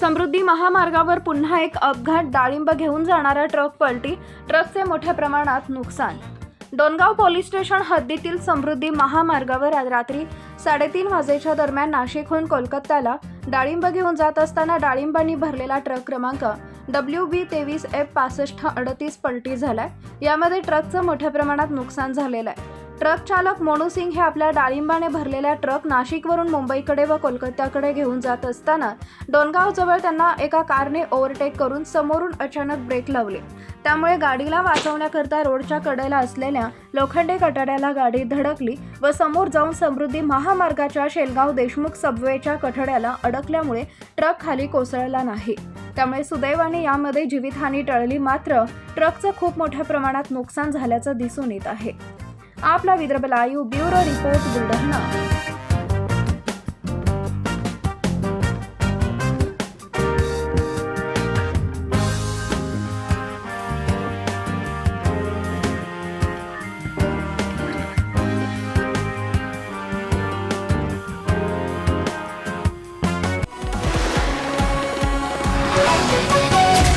समृद्धी महामार्गावर पुन्हा एक अपघात डाळिंब घेऊन जाणारा ट्रक पलटी ट्रकचे मोठ्या प्रमाणात नुकसान. डोनगाव पोलीस स्टेशन हद्दीतील समृद्धी महामार्गावर आज रात्री साडेतीन वाजेच्या दरम्यान नाशिकहून कोलकात्याला डाळिंब घेऊन जात असताना डाळिंबांनी भरलेला ट्रक क्रमांक डब्ल्यू बी तेवीस एफ पासष्ट अडतीस पलटी झालाय. यामध्ये ट्रकचं मोठ्या प्रमाणात नुकसान झालेलं आहे. ट्रक चालक मोनू सिंग हे आपल्या डाळिंबाने भरलेल्या ट्रक नाशिकवरून मुंबईकडे व कोलकात्याकडे घेऊन जात असताना डोनगावजवळ त्यांना एका कारने ओव्हरटेक करून समोरून अचानक ब्रेक लावले. त्यामुळे गाडीला वाचवण्याकरता रोडच्या कडेला असलेल्या लोखंडे कठाड्याला गाडी धडकली व समोर जाऊन समृद्धी महामार्गाच्या शेलगाव देशमुख सबवेच्या कठड्याला अडकल्यामुळे ट्रक खाली कोसळला नाही. त्यामुळे सुदैवाने यामध्ये जीवितहानी टळली मात्र ट्रकचं खूप मोठ्या प्रमाणात नुकसान झाल्याचं दिसून येत आहे. આપના વિદ્રબલાયુ બ્યુરો રિપોર્ટ બુલઢાણા